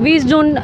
वीस जून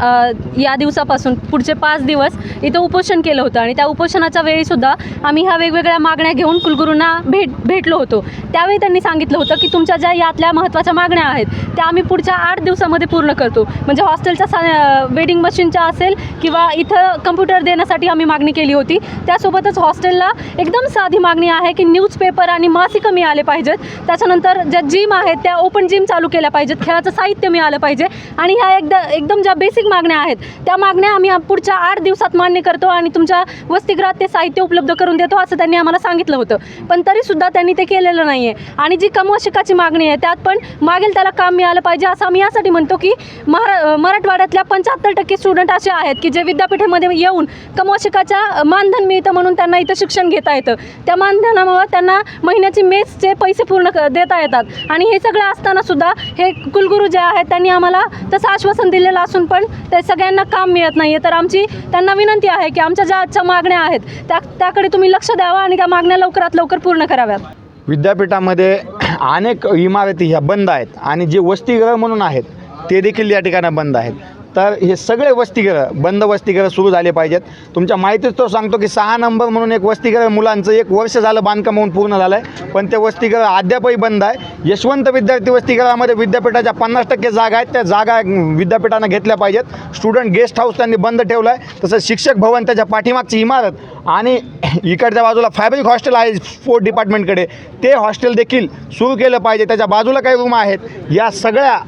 या दिवसापासून पुढचे पाच दिवस इथं उपोषण केलं होतं. आणि त्या उपोषणाच्या वेळीसुद्धा आम्ही ह्या वेगवेगळ्या मागण्या घेऊन कुलगुरूंना भेट भेटलो होतो. त्यावेळी त्यांनी सांगितलं होतं की तुमच्या ज्या यातल्या महत्त्वाच्या मागण्या आहेत त्या आम्ही पुढच्या आठ दिवसामध्ये पूर्ण करतो. म्हणजे हॉस्टेलच्या सा वेडिंग मशीनच्या असेल किंवा इथं कम्प्युटर देण्यासाठी आम्ही मागणी केली होती. त्यासोबतच हॉस्टेलला एकदम साधी मागणी आहे की न्यूजपेपर आणि मासिकं मिळाले पाहिजेत. त्याच्यानंतर ज्या जिम आहेत त्या ओपन जिम चालू केल्या पाहिजेत. खेळाचं साहित्य मिळालं पाहिजे. आणि ह्या एकदा एकदम ज्या बेसिक मागण्या आहेत त्या मागण्या आम्ही पुढच्या आठ दिवसात मान्य करतो आणि तुमच्या वसतिगृहात ते साहित्य उपलब्ध करून देतो असं त्यांनी आम्हाला सांगितलं होतं. पण तरीसुद्धा त्यांनी ते केलेलं नाही आहे आणि जी कमवशिकाची मागणी आहे त्यात पण मागेल त्याला काम मिळालं पाहिजे असं आम्ही यासाठी म्हणतो की महा मराठवाड्यातल्या पंच्याहत्तर टक्के स्टुडंट असे आहेत की जे विद्यापीठामध्ये येऊन कमवशिकाच्या मानधन मिळतं म्हणून त्यांना इथं शिक्षण घेता येतं. त्या मानधनामुळं त्यांना महिन्याची मेसचे पैसे पूर्ण क- देता येतात. आणि हे सगळं असताना सुद्धा हे कुलगुरू जे आहेत त्यांनी आम्हाला तसं आश्वासन दिलेलं असून पण ते सगळ्यांना काम मिळत नाही आहे तर आमची त्यांना विनंती आहे की आमच्या ज्या आजच्या मागण्या आहेत त्या त्याकडे तुम्ही लक्ष द्यावं आणि त्या मागण्या लवकरात लवकर पूर्ण कराव्यात. विद्यापीठामध्ये अनेक इमारती ह्या बंद आहेत आणि जे वसतिगृह म्हणून आहेत ते देखील या ठिकाणी बंद आहेत. तर हे सगळे वसतिगृह बंद वसतिगृह सुरू झाले पाहिजेत. तुमच्या माहितीच तो सांगतो की सहा नंबर म्हणून एक वसतिगृह मुलांचं एक वर्ष झालं बांधकाम होऊन पूर्ण झालं आहे पण ते वसतिगृह अद्यापही बंद आहे. यशवंत विद्यार्थी वसतिगृहामध्ये विद्यापीठाच्या पन्नास टक्के जागा आहेत. त्या जागा विद्यापीठानं घेतल्या पाहिजेत. स्टुडंट गेस्ट हाऊस त्यांनी बंद ठेवलं आहे तसंच शिक्षक भवन त्याच्या पाठीमागची इमारत आणि इकडच्या बाजूला फॅब्रिक हॉस्टेल आहे स्पोर्ट डिपार्टमेंटकडे ते हॉस्टेल देखील सुरू केलं पाहिजे. त्याच्या बाजूला काही रूम आहेत. या सगळ्या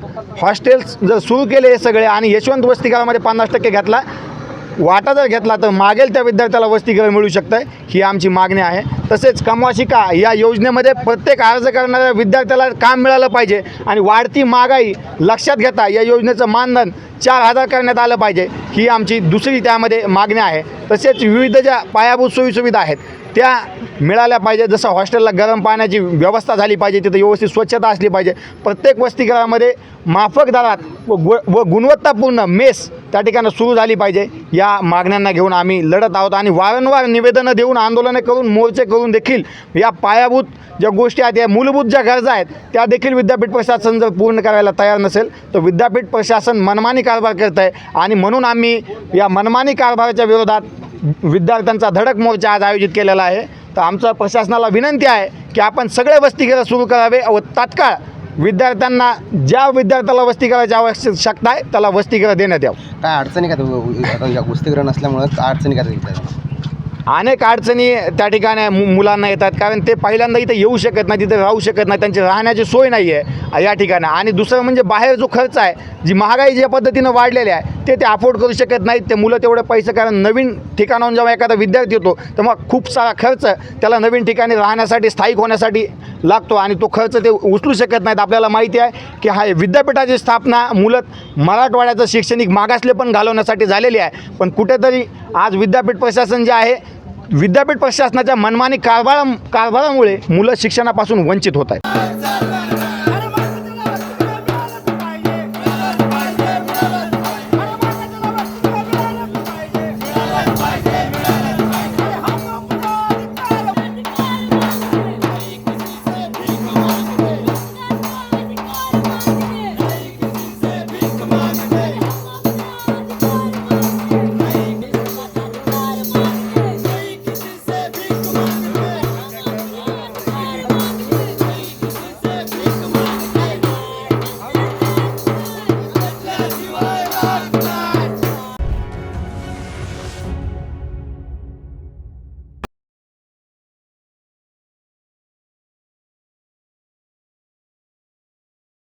हॉस्टेल्स जर सुरू केले हे सगळे आणि यशवंत वसतिगृहामध्ये पन्नास टक्के घेतला. वाटा जर घेतला तर मागेल त्या विद्यार्थ्याला वसतिगृह मिळू शकतं आहे ही आमची मागणी आहे. तसेच कमवाशिका या योजनेमध्ये प्रत्येक अर्ज करणाऱ्या विद्यार्थ्याला काम मिळालं पाहिजे आणि वाढती महागाई लक्षात घेता या योजनेचं मानधन चार हजार करण्यात आलं पाहिजे. ही आमची दुसरी त्यामध्ये मागणी आहे. तसेच विविध ज्या पायाभूत सोयीसुविधा आहेत त्या मिळाल्या पाहिजे. जसं हॉस्टेलला गरम पाण्याची व्यवस्था झाली पाहिजे तिथं व्यवस्थित स्वच्छता असली पाहिजे. प्रत्येक वसतिगृहामध्ये माफक दरात व गु- व गुणवत्तापूर्ण मेस त्या ठिकाणी सुरू झाली पाहिजे. या मागण्यांना घेऊन आम्ही लढत आहोत आणि वारंवार निवेदनं देऊन आंदोलने करून मोर्चे करून देखील या पायाभूत ज्या गोष्टी आहेत या मूलभूत ज्या गरजा आहेत त्या देखील विद्यापीठ प्रशासन जर पूर्ण करायला तयार नसेल तर विद्यापीठ प्रशासन मनमानी कारभार करत आहे आणि म्हणून आम्ही या मनमानी कारभाराच्या विरोधात विद्यार्थ्यांचा धडक मोर्चा आज आयोजित केलेला आहे. तर आमचं प्रशासनाला विनंती आहे की आपण सगळे वसतिगृह सुरू करावे व तात्काळ विद्यार्थ्यांना ज्या विद्यार्थ्याला वसतिगृहाची आवश्यकता आहे त्याला वसतिगृह देण्यात यावं. काय अडचणी काय? आता वसतिगृह नसल्यामुळं अडचणी काय? येतात अनेक अडचणी त्या ठिकाणी मु मुलांना येतात. कारण ते पहिल्यांदा इथं येऊ शकत नाही तिथे राहू शकत नाही त्यांची राहण्याची सोय नाही आहे या ठिकाणी. आणि दुसरं म्हणजे बाहेर जो खर्च आहे जी महागाई ज्या पद्धतीनं वाढलेली आहे ते ते अफोर्ड करू शकत नाहीत. ते मुलं तेवढे पैसे कारण नवीन ठिकाणाहून जेव्हा एखादा विद्यार्थी येतो तर मग खूप सारा खर्च त्याला नवीन ठिकाणी राहण्यासाठी स्थायिक होण्यासाठी लागतो. आणि तो खर्च ते उचलू शकत नाहीत. आपल्याला माहिती आहे की हा विद्यापीठाची स्थापना मुलं मराठवाड्याचं शैक्षणिक मागासले पण घालवण्यासाठी झालेली आहे. पण कुठेतरी आज विद्यापीठ प्रशासन जे आहे विद्यापीठ प्रशासनाच्या मनमानी कारभारा कारभारामुळे मुलं शिक्षणापासून वंचित होत आहेत.